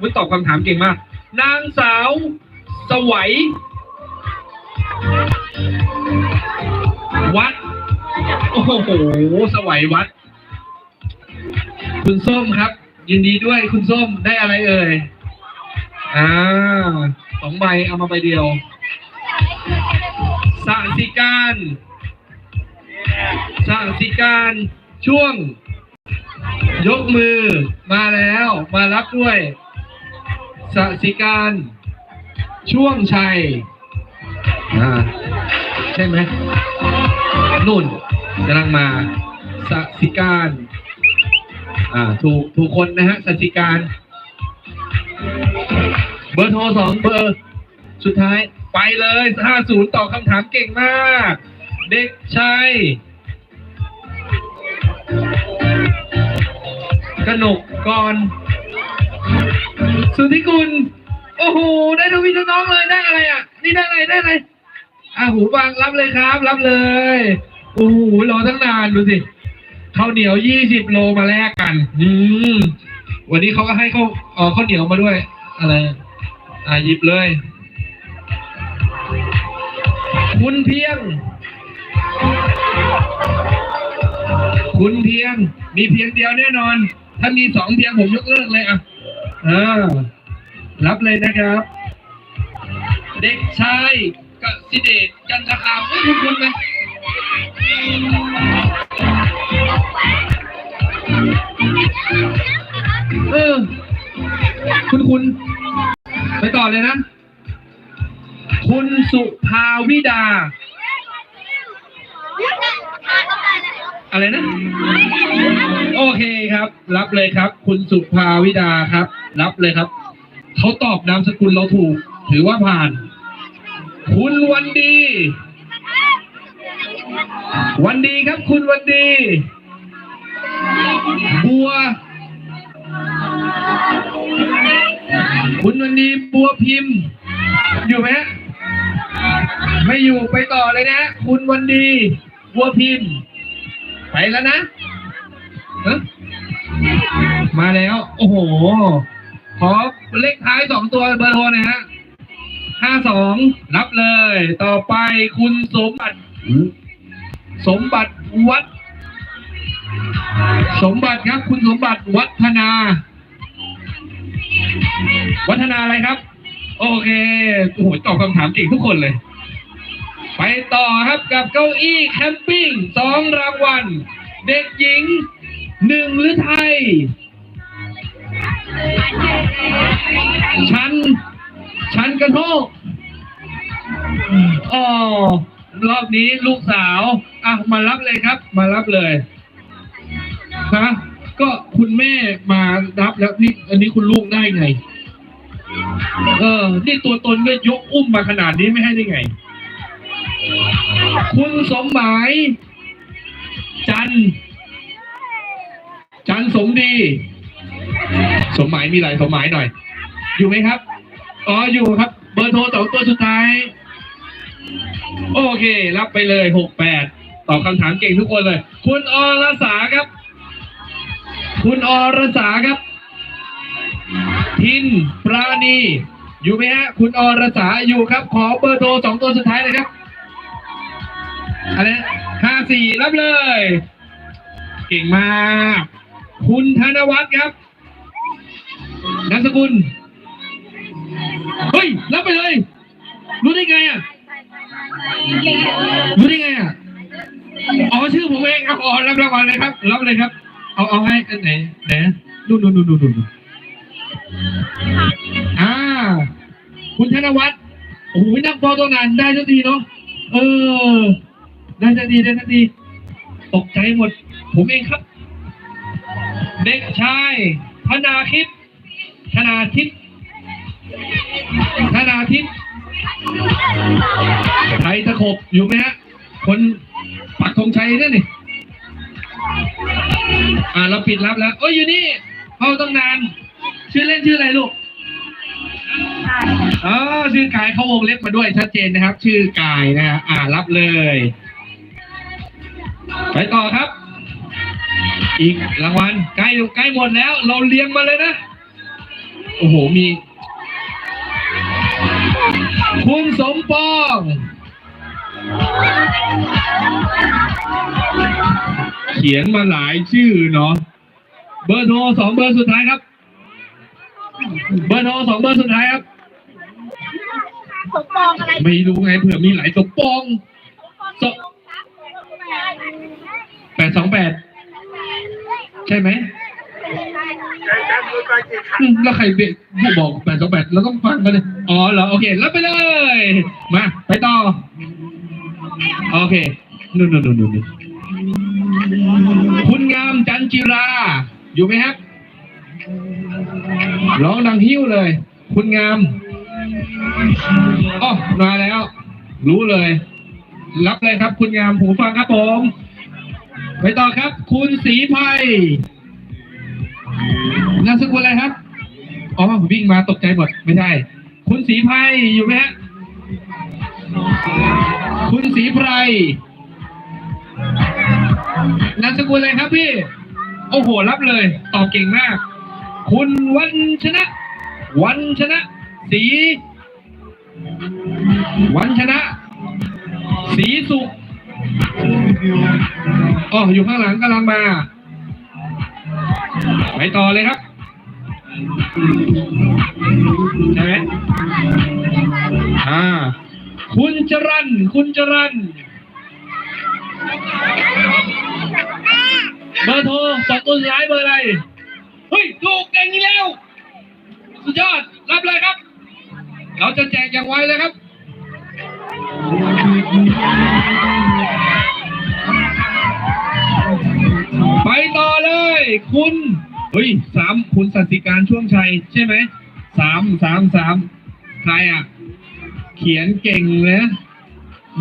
อุ๊ยตอบคำถามเก่งมาก นางสาว สวัย วัด โอ้โห สวัยวัด คุณส้มครับ ยินดีด้วยคุณส้มได้อะไรเอ่ย อ่าสองใบเอามาใบเดียวสาสิการสาสิการช่วง ยกมือมาแล้ว มารับด้วย สสิการช่วงชัยอ่าใช่ไหมนุ่นกำลังมาสสิการอ่าถูกถูกคนนะฮะสสิการ เบอร์โทรสองเบอร์ สุดท้ายไปเลยห้าศูนย์ตอคำถามเก่งมาก เด็กชายกนกกร สุทธิกุล โอ้โห ได้ทวีน้องเลย ได้อะไรอะ นี่ได้อะไรได้อะไร อะหูฟังรับเลยครับ รับเลย โอ้โห รอตั้งนานดูสิข้าวเหนียวยี่สิบโลมาแลกกัน อืม วันนี้เขาก็ให้ข้าวเออข้าวเหนียวมาด้วย อะไร อะหยิบเลย คุณเพียง คุณเพียง มีเพียงเดียวแน่นอน ถ้ามีสองเพียงผมยกเลิกเลยอะ อ่ารับเลยนะครับ เด็กชายกสิเดชจันทคามไม่คุณคุณไหมเออ คุณคุณ ไปต่อเลยนะ คุณสุภาวิดา อะไรนะ โอเคครับ รับเลยครับ คุณสุภาวิดาครับ รับเลยครับ เขาตอบนามสกุลเราถูก ถือว่าผ่าน คุณวันดี วันดีครับคุณวันดี บัว คุณวันดีบัวพิมพ์ อยู่ไหมไม่อยู่ไปต่อเลยนะ คุณวันดี บัวพิมพ์ ไปแล้วนะเอ๊ะมาแล้ว โอ้โห ขอเลขท้ายสองตัวเบอร์โทรหนะฮะห้าสองรับเลย ต่อไปคุณสมบัติ สมบัติวัด สมบัติครับ คุณสมบัติวัฒนา วัฒนาอะไรครับ โอเคโอ้โหตอบคำถามเก่งทุกคนเลย ไปต่อครับกับเก้าอี้แคมปิ้งสองรางวัล เด็กหญิงหนึ่งหรือไทย ชั้นชั้นกระโทกอ๋อรอบนี้ลูกสาว อะ มารับเลยครับ มารับเลยนะก็คุณแม่มารับแล้วนี่อันนี้คุณลูกได้ไง เออ นี่ตัวตนก็ยกอุ้มมาขนาดนี้ไม่ให้ได้ไง คุณสมหมาย จัน จันสมดี สมหมายมีหลายสมหมายหน่อย อยู่ไหมครับ อ๋อ อยู่ครับ เบอร์โทรสองตัวสุดท้าย โอเค รับไปเลยหกแปดตอบคำถามเก่งทุกคนเลย คุณอรสาครับ คุณอรสาครับ ทินปราณี อยู่ไหมฮะ คุณอรสาอยู่ครับ ขอเบอร์โทรสองตัวสุดท้ายเลยครับอะไรห้าสี่รับเลย เก่งมาก คุณธนวัฒน์ครับ นามสกุล เฮ้ย รับไปเลย รู้ได้ไงอะ รู้ได้ไงอะ อ๋อ ชื่อผมเองครับอ๋อรับรางวัลเลยครับ รับเลยครับ เอา เอาให้อันไหน ไหนนู่นนู่นนู่นนู่นนู่นอ่า คุณธนวัฒน์โอ้โหนั่งพอตรงนั้นได้สักทีเนาะ เออ ได้สักทีได้สักทีตกใจหมด ผมเองครับ เด็กชาย ธนาคิด ธนาทิพย์ธนาทิพย์ไทยตะขบอยู่ไหมฮะ คนปักธงชัยเนี่ยนี่อ่าเราปิดรับแล้ว โอ้ยอยู่นี่เข้าตั้งนาน ชื่อเล่นชื่ออะไรลูกอ๋อชื่อกายเขาวงเล็บมาด้วยชัดเจนนะครับ ชื่อกายนะฮะอ่ารับเลย ไปต่อครับ อีกรางวัลใกล้ใกล้หมดแล้ว เราเรียงมาเลยนะ โอ้โห มี คุณสมปอง เขียนมาหลายชื่อเนาะ เบอร์โทรสองเบอร์สุดท้ายครับ เบอร์โทรสองเบอร์สุดท้ายครับ สมปองอะไรไม่รู้ไงเผื่อมีหลายสมปองสมแปดสองแปดใช่ไหมอืม แล้วใครเบะผู้บอกแปดสองแปดเราต้องฟังกันเลยอ๋อเหรอโอเครับไปเลย มาไปต่อ โอเคนู่นนู่นนู่นนู่นคุณงามจันจิรา อยู่ไหมครับร้องดังหิ้วเลย คุณงามอ๋อมาแล้ว รู้เลย รับเลยครับ คุณงามหูฟังครับผม ไปต่อครับ คุณศรีภัย นามสกุลอะไรครับ อ๋อวิ่งมาตกใจหมดไม่ใช่ คุณศรีภัยอยู่ไหมฮะ คุณศรีไพรนามสกุลอะไรครับพี่ โอ้โห รับเลย ตอบเก่งมาก คุณวันชนะ วันชนะ สี วันชนะ สีสุขอ๋ออยู่ข้างหลังกำลังมา ไปต่อเลยครับ ใช่ไหมอ่า คุณจรันคุณจรันเบอร์โทรสองตัวสุดท้ายเบอร์อะไร เฮ้ย ถูกเก่งอีกแล้ว สุดยอด รับเลยครับ เราจะแจกอย่างไวเลยครับไปต่อเลย คุณ เฮ้ยสามคุณสัติการช่วงชัยใช่ไหมสามสามสามใครอะ เขียนเก่งเลย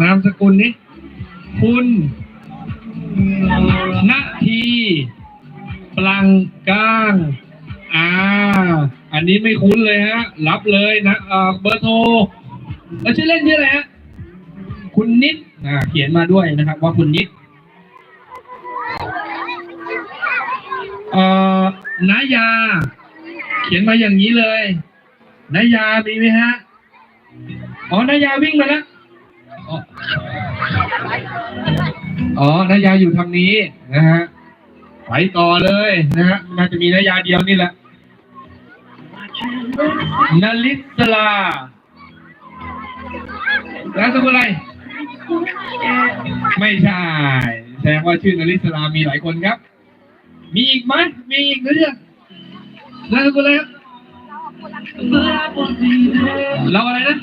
นามสกุลนี้ คุณนาทีปลังก้าง อ่า อันนี้ไม่คุ้นเลยฮะ รับเลยนะเออเบอร์โทรแล้วชื่อเล่นชื่ออะไรฮะ คุณนิด อ่า เขียนมาด้วยนะครับ ว่าคุณนิด เอ่อนายา เขียนมาอย่างนี้เลยนายามีไหมฮะ อ๋อนายาวิ่งมาแล้ว อ๋อนายาอยู่ทางนี้นะฮะ ไปต่อเลยนะฮะ น่าจะมีนายาเดียวนี่แหละนาลิสลาแล้วสกุลอะไร ไม่ใช่ แสดงว่าชื่อนาลิสลามีหลายคนครับ มีอีกไหมมีอีกหรือยังแล้วสกุลอะไรครับเราอะไรนะ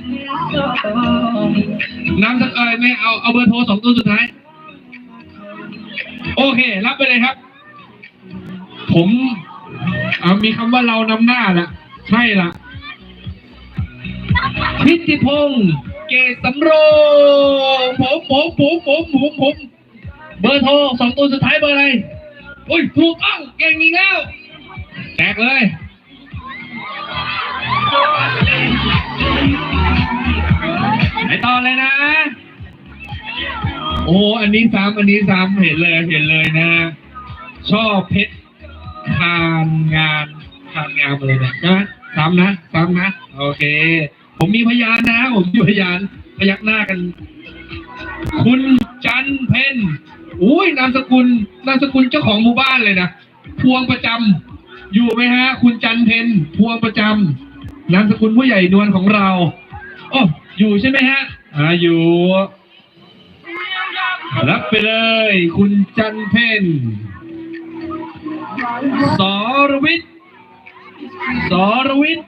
นามสกุลเอยไม่เอาเอาเบอร์โทรสองตัวสุดท้าย โอเค รับไปเลยครับ ผมมีคำว่าเรานำหน้าละใช่ละพิจิพงศ์เกตสำโรงผมผมผมผมผมผมเบอร์โทรสองตัวสุดท้ายเบอร์อะไร อุ้ยถูกต้องเก่งอีกแล้วแจกเลยไปต่อเลยนะ โอ้อันนี้ซ้ำอันนี้ซ้ำเห็นเลยเห็นเลยนะ ชอบเพชรทานงานทานงานเลยนะนะซ้ำนะซ้ำนะ โอเค ผมมีพยานนะ ผมมีพยานพยักหน้ากัน คุณจันเพน อุ้ยนามสกุลนามสกุลเจ้าของหมู่บ้านเลยนะพวงประจำอยู่ไหมฮะ คุณจันเพนพวงประจำนามสกุลผู้ใหญ่นวลของเราโอ้อยู่ใช่ไหมฮะอ่าอยู่รับไปเลย คุณจันเพนสรวิทย์สรวิทย์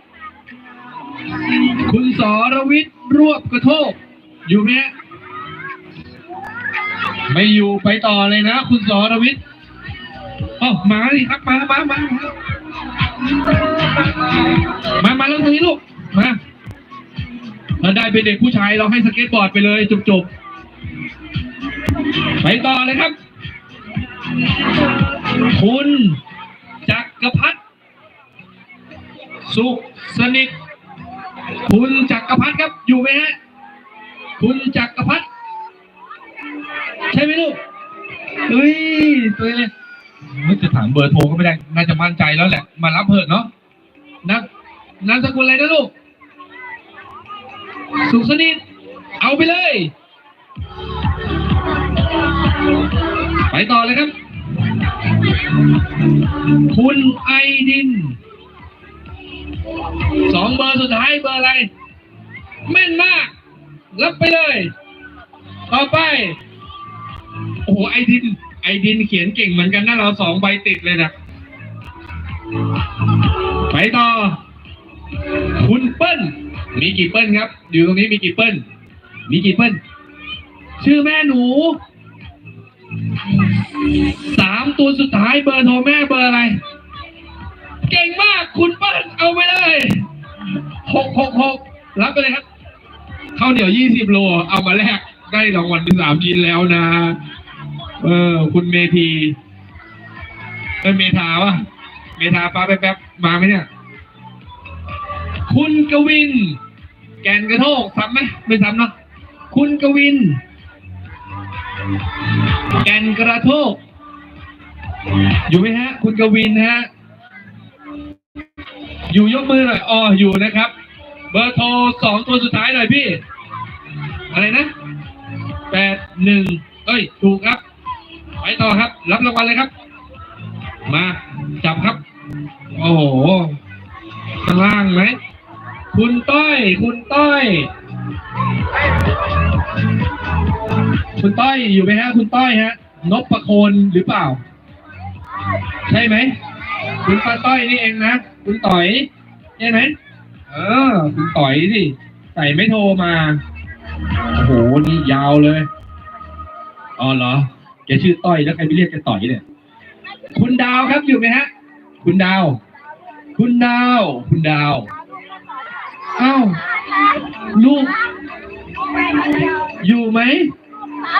คุณสรวิทย์รวบกระโทกอยู่ไหมฮะ ไม่อยู่ไปต่อเลยนะ คุณสรวิทย์อ๋อมาดิครับมามามามามาแล้วตรงนี้ลูกมาเราได้เป็นเด็กผู้ชายเราให้สเก็ตบอร์ดไปเลยจบๆไปต่อเลยครับ คุณจักรพัฒน์สุขสนิท คุณจักรพัฒน์ครับอยู่ไหมฮะ คุณจักรพัฒน์ ใช่ไหมลูกเฮ้ยตัวเลยไม่จะถามเบอร์โทรก็ไม่ได้ น่าจะมั่นใจแล้วแหละ มารับเถอะเนาะนะนามสกุลอะไรนะลูก สุขสนิท เอาไปเลย ไปต่อเลยครับ คุณไอดิน สองเบอร์สุดท้ายเบอร์อะไร แม่นมาก รับไปเลย ต่อไป โอ้โหไอดิน ไอดินเขียนเก่งเหมือนกันนะเราสองใบติดเลยนะไปต่อ คุณเปิ้ล มีกี่เปิ้ลครับ อยู่ตรงนี้มีกี่เปิ้ล มีกี่เปิ้ล ชื่อแม่หนู สามตัวสุดท้ายเบอร์โทรแม่เบอร์อะไร เก่งมากคุณเปิ้ลเอาไปเลยหกหกหกรับไปเลยครับข้าวเหนียวยี่สิบโล เอามาแลกได้รางวัลเป็นสามชิ้นแล้วนะ เออ คุณเมทีเออเมทาวะเมทาป้าแป๊บๆมาไหมเนี่ย คุณกวิน แกนกระโทกซ้ำไหมไม่ซ้ำเนาะคุณกวิน แกนกระโทก อยู่ไหมฮะ คุณกวินฮะ อยู่ยกมือหน่อยอ๋ออยู่นะครับ เบอร์โทรสองตัวสุดท้ายหน่อยพี่ อะไรนะแปดหนึ่งเอ้ย ถูกครับ ไปต่อครับ รับรางวัลเลยครับ มาจับครับ โอ้โหข้างล่างไหมคุณต้อย คุณต้อย คุณต้อยอยู่ไหมฮะ คุณต้อยฮะนพประโคนหรือเปล่า ใช่ไหมคุณป้าต้อยนี่เองนะคุณต่อยใช่ไหมเออ คุณต่อยสิใส่ไม่โทรมาโอ้โหนี่ยาวเลยอ๋อเหรอ แกชื่อต้อยแล้วใครไปเรียกแกต่อยเนี่ย คุณดาวครับอยู่ไหมฮะ คุณดาว คุณดาว คุณดาวอ้าวลูก อยู่ไหม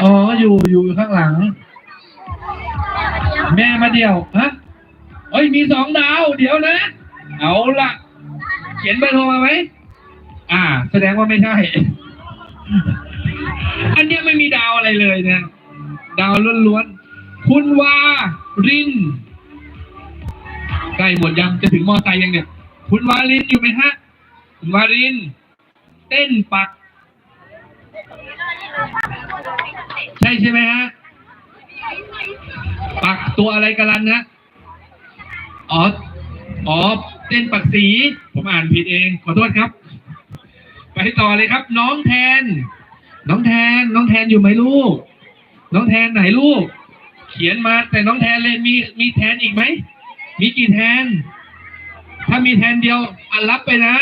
อ๋ออยู่อยู่ข้างหลัง แม่มาเดียวฮะเอ้ยมีสองดาว เดี๋ยวนะ เอาละเขียนเบอร์โทรมาไหมอ่า แสดงว่าไม่ใช่ อันเนี้ยไม่มีดาวอะไรเลยนะ ดาวล้วนๆ คุณวารินใกล้หมดยังจะถึงมอไซค์ยังเนี่ย คุณวารินอยู่ไหมฮะ คุณวาริน เต้นปัก ใช่ใช่ไหมฮะ ปักตัวอะไรกันลันนะอ๋อ อ๋อ เต้นปักสี ผมอ่านผิดเอง ขอโทษครับ ไปต่อเลยครับ น้องแทน น้องแทน น้องแทนอยู่ไหมลูก น้องแทนไหนลูก เขียนมาแต่น้องแทนเลยมีมีแทนอีกไหม มีกี่แทน ถ้ามีแทนเดียวอันรับไปนะ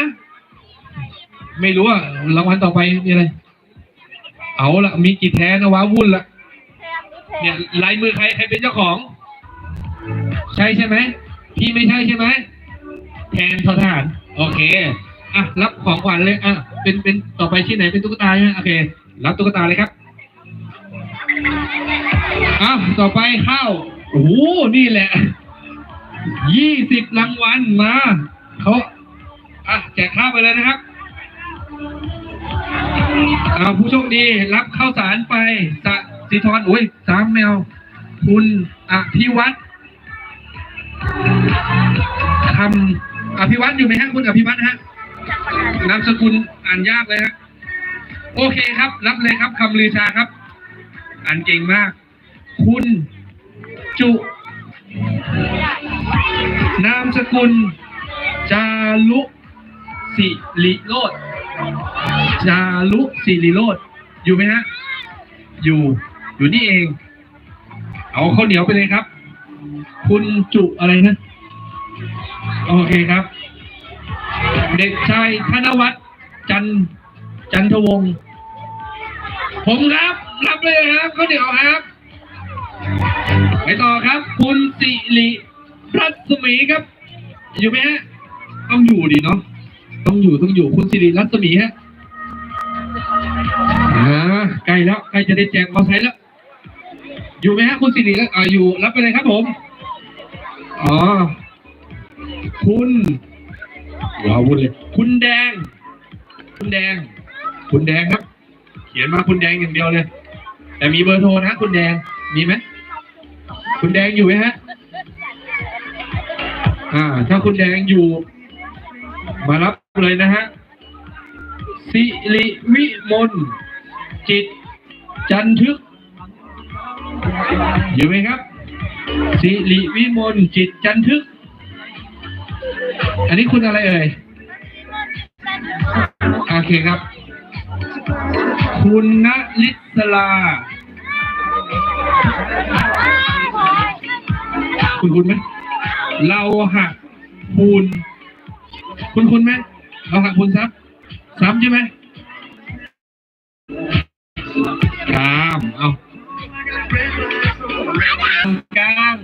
ไม่รู้อะรางวัลต่อไปมีอะไร เอาละมีกี่แทนนะว้าวุ่นละเนี่ยลายมือใครใครเป็นเจ้าของ ใช่ใช่ไหมพี่ไม่ใช่ใช่ไหมแทนทอทหารโอเคอะรับของขวัญเลยอะเป็นเป็นต่อไปชิ้นไหนเป็นตุ๊กตาใช่ไหมโอเค รับตุ๊กตาเลยครับ อะต่อไปข้าวโอ้โหนี่แหละยี่สิบรางวัลมาเขาอะแจกข้าวไปเลยนะครับอาผู้โชคดีรับข้าวสารไปสะสิทรโอ้ยสามแมว คุณอภิวัตรคำอภิวัตรอยู่ไหมฮะคุณอภิวัตรฮะนามสกุลอ่านยากเลยฮะโอเคครับ รับเลยครับคำลือชาครับ อ่านเก่งมาก คุณจุ นามสกุล จารุสิริโรดจารุสิริโรดอยู่ไหมฮะ อยู่ อยู่นี่เอง เอาข้าวเหนียวไปเลยครับ คุณจุอะไรนะ โอเคครับ เด็กชายธนวัฒน์จันจันทวงศ์ผมครับ รับเลยครับข้าวเหนียวครับ ไปต่อครับ คุณสิริรัศมีครับ อยู่ไหมฮะ ต้องอยู่ดีเนาะ ต้องอยู่ต้องอยู่คุณสิริรัศมีฮะอ่าใกล้แล้วใกล้จะได้แจกมอเตอร์ไซค์แล้ว อยู่ไหมฮะคุณสิริอ่าอยู่รับไปเลยครับผม อ๋อ คุณว้าวุ่นเลย คุณแดง คุณแดง คุณแดงครับ เขียนมาคุณแดงอย่างเดียวเลย แต่มีเบอร์โทรนะคุณแดง มีไหม คุณแดงอยู่ไหมฮะ อ่า ถ้าคุณแดงอยู่ มารับเลยนะฮะ สิริวิมลจิต จันทึก อยู่ไหมครับ สิริวิมลจิตจันทึก อันนี้คุณอะไรเอ่ย โอเคครับ คุณณลิศลา คุณคุณไหมเราหักคูณคุณคุณไหมเราหักคูณซ้ำซ้ำใช่ไหมกามเอากลาง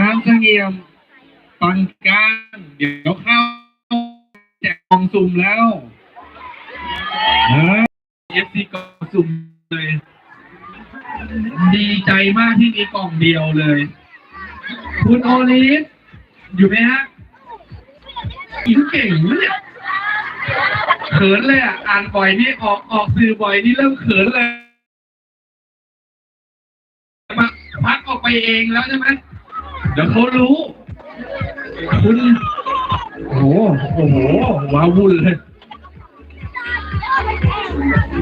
น้ำเสงี่ยมปังกลางเดี๋ยวเข้าแจกกองสุ่มแล้วเอฟซีกองสุ่ม เลย ดีใจมากที่มีกล่องเดียวเลย คุณโอลิฟอยู่ไหมฮะอินเก่งเนี่ยเขินเลยอะ อ่านบ่อยนี่ออกออกสื่อบ่อยนี่เริ่มเขินเลยมาพักออกไปเองแล้วใช่ไหมเดี๋ยวเขารู้ คุณโอ้โหโอ้โหว้าวุ่นเลย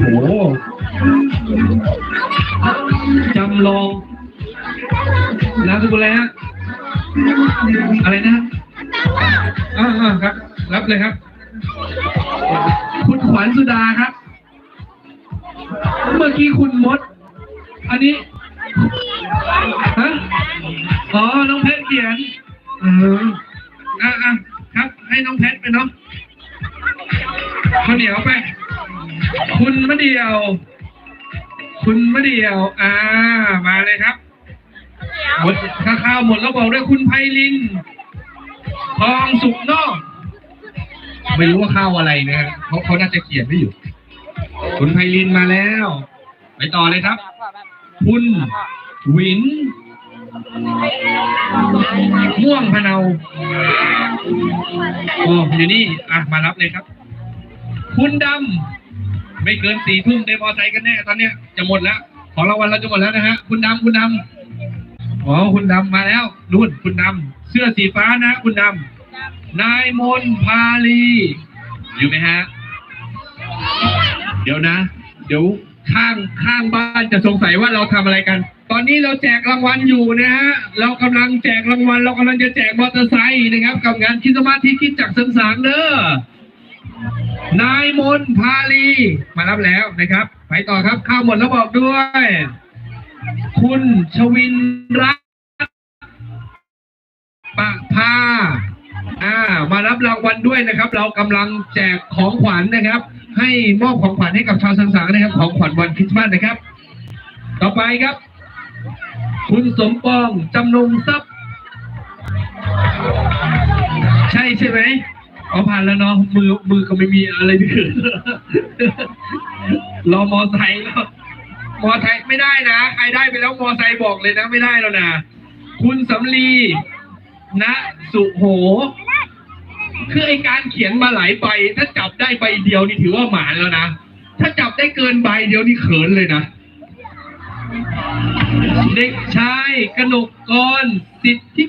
โอ้โหำลองนามสกุลอะไรฮะอะไรนะฮะอ่าอ่าครับ รับเลยครับ คุณขวัญสุดาครับ เมื่อกี้คุณมด อันนี้ฮะอ๋อ น้องเพชรเขียนอออะอะครับ ให้น้องเพชรไปเนาะข้าวเหนียวไป คุณมะเดียว คุณมะเดียว อ่า มาเลยครับหมดถ้าข้าวหมดแล้วบอกด้วยคุณไพลิน ทองสุกนอก ไม่รู้ว่าข้าวอะไรนะฮะเขาเขาน่าจะเขียนไม่อยู่ คุณไพลินมาแล้ว ไปต่อเลยครับ คุณหวิน ม่วงพะเนาโอ้อยู่นี่ อะ มารับเลยครับ คุณดำ ไม่เกินสี่ทุ่มในมอไซค์กันแน่ตอนเนี้ยจะหมดแล้ว ของรางวัลเราจะหมดแล้วนะฮะ คุณดำคุณดำอ๋อคุณดำมาแล้วนู่นคุณดำเสื้อสีฟ้านะ คุณดำนายมนพาลี อยู่ไหมฮะ เดี๋ยวนะ เดี๋ยวข้างข้างบ้านจะสงสัยว่าเราทำอะไรกัน ตอนนี้เราแจกรางวัลอยู่นะฮะ เรากำลังแจกรางวัล เรากำลังจะแจกมอเตอร์ไซค์นะครับ กับงานคริดสต์มาสที่คิดจากเสริงสางเด้อ นายมนพาลีมารับแล้วนะครับ ไปต่อครับข้าวหมดแล้วบอกด้วย คุณชวินรัตน์ปะพาอ่า มารับรางวัลด้วยนะครับ เรากำลังแจกของขวัญนะครับ ให้มอบของขวัญให้กับชาวสังสางนะครับ ของขวัญวันคริสต์มาสนะครับ ต่อไปครับ คุณสมปองจำนงทรัพย์ ใช่ใช่ไหม เอาผ่านแล้วเนาะมือมือก็ไม่มีอะไรถือรอมอไซค์แล้วมอไซค์ไม่ได้นะใครได้ไปแล้วมอไซค์บอกเลยนะไม่ได้แล้วนะคุณสำลีณสุโห คือไอการเขียนมาหลายใบ ถ้าจับได้ใบเดียวนี่ถือว่าหมานแล้วนะถ้าจับได้เกินใบเดียวนี่เขินเลยนะเด็กชายกนกกรสิทธิ